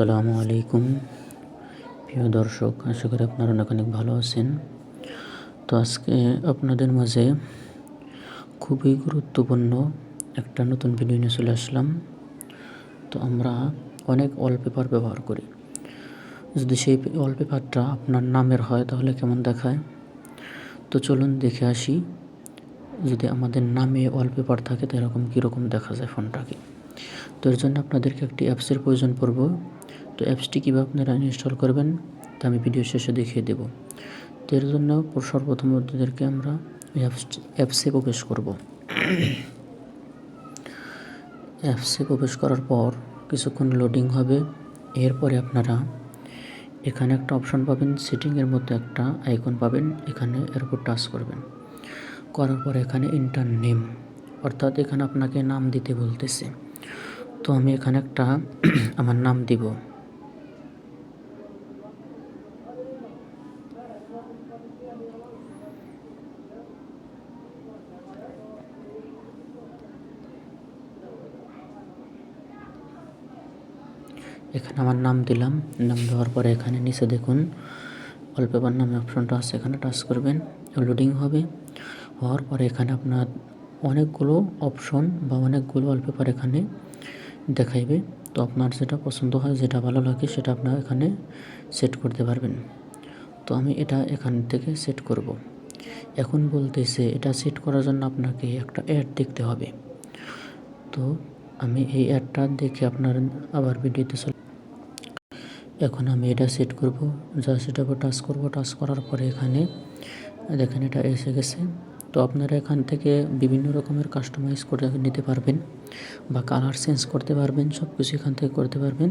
আসসালামু আলাইকুম। প্রিয় দর্শক, আশা করি আপনারা অনেক অনেক ভালো আছেন। তো আজকে আপনাদের মাঝে খুবই গুরুত্বপূর্ণ একটা নতুন ভিডিও নিয়ে চলে আসলাম। তো আমরা অনেক ওয়ালপেপার ব্যবহার করি। যদি সেই ওয়ালপেপারটা আপনার নামের হয়, তাহলে কেমন দেখায়? তো চলুন দেখে আসি, যদি আমাদের নামে ওয়ালপেপার থাকে, তো এরকম কীরকম দেখা যায় ফোনটাকে তো এর জন্য আপনাদেরকে একটি অ্যাপসের প্রয়োজন পড়ব। তো অ্যাপসটি কীভাবে আপনারা ইনস্টল করবেন, তা আমি ভিডিও শেষে দেখিয়ে দেব। তো এর জন্য সর্বপ্রথম আপনাদেরকে আমরা অ্যাপস প্রবেশ করব। অ্যাপসে প্রবেশ করার পর কিছুক্ষণ লোডিং হবে। এরপরে আপনারা এখানে একটা অপশন পাবেন, সেটিংয়ের মধ্যে একটা আইকন পাবেন, এখানে এর উপর টাচ করবেন। করার পর এখানে ইন্টার নেম অর্থাৎ এখানে আপনাকে নাম দিতে বলতেছে। তো আমি এখানে একটা আমার নাম দিব। এখানে আমার নাম দিলাম। নাম দেওয়ার পরে এখানে নিচে দেখুন ওয়ালপেপার নামে অপশনটা আছে। এখানে টাচ করবেন লোডিং হবে। হওয়ার পরে এখানে আপনার অনেকগুলো অপশন বা অনেকগুলো ওয়ালপেপার এখানে দেখাইবে। তো আপনার যেটা পছন্দ হয়, যেটা ভালো লাগে, সেটা আপনার এখানে সেট করতে পারবেন। তো আমি এটা এখান থেকে সেট করব। এখন বলতেছে, এটা সেট করার জন্য আপনাকে একটা অ্যাড দেখতে হবে। তো আমি এই অ্যাডটা দেখে আপনার আবার ভিডিওতে চল এখন আমি এটা সেট করব। যা সেটা টাচ করব টাচ করার পরে এখানে দেখেন এটা এসে গেছে। তো আপনারা এখান থেকে বিভিন্ন রকমের কাস্টমাইজ করে নিতে পারবেন বা কালার চেঞ্জ করতে পারবেন সব কিছু এখান থেকে করতে পারবেন।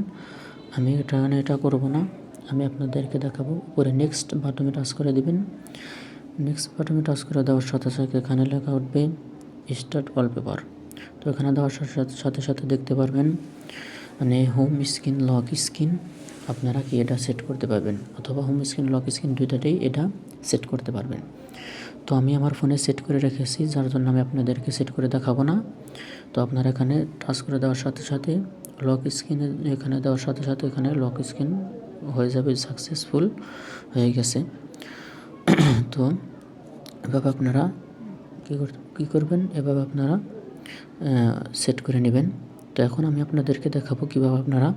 আমি এটা এটা করব না। আমি আপনাদেরকে দেখাবো। উপরে নেক্সট বাটনে টাচ করে দিবেন। নেক্সট বাটনে টাচ করে দেওয়ার সাথে সাথে এখানে লেখা উঠবে স্টার্ট ওয়ালপেপার তো এখানে দেওয়ার সাথে সাথে দেখতে পারবেন মানে হোম স্ক্রিন লক স্ক্রিন আপনারা কি এটা সেট করতে পারবেন? অথবা হোম স্ক্রিন লক স্ক্রিন দুইটাতেই এটা সেট করতে পারবেন। তো আমি আমার ফোনে সেট করে রেখেছি, যার জন্য আমি আপনাদেরকে সেট করে দেখাবো না। তো আপনারা এখানে টাচ করে দেওয়ার সাথে সাথে লক স্ক্রিনে এখানে দেওয়ার সাথে সাথে এখানে লক স্ক্রিন হয়ে যাবে সাকসেসফুল হয়ে গেছে। তো এভাবে আপনারা কী কী করবেন? এভাবে আপনারা সেট করে নেবেন। তো এখন আমি আপনাদেরকে দেখাবো কীভাবে আপনারা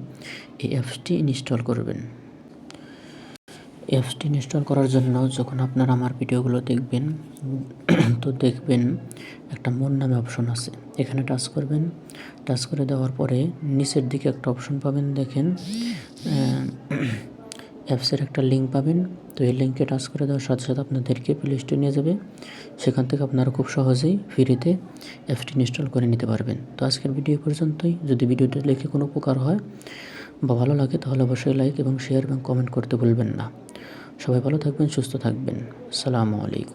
এই অ্যাপসটি ইনস্টল করবেন। অ্যাপসটি ইনস্টল করার জন্য যখন আপনারা আমার ভিডিওগুলো দেখবেন, তো দেখবেন একটা মন নামে অপশন আছে। এখানে টাচ করবেন। টাচ করে দেওয়ার পরে নিচের দিকে একটা অপশন পাবেন, দেখেন। অ্যাপসের একটা লিঙ্ক পাবেন। তো এই লিঙ্কে টাচ করে দেওয়ার সাথে সাথে আপনাদেরকে প্লে স্টোর নিয়ে যাবে। সেখান থেকে আপনারা খুব সহজেই ফ্রিতে অ্যাপসটি ইনস্টল করে নিতে পারবেন। তো আজকের ভিডিও পর্যন্তই। যদি ভিডিওটা লিখে কোনো উপকার হয় বা ভালো লাগে, তাহলে অবশ্যই লাইক এবং শেয়ার এবং কমেন্ট করতে ভুলবেন না। সবাই ভালো থাকবেন, সুস্থ থাকবেন। সালামু আলাইকুম।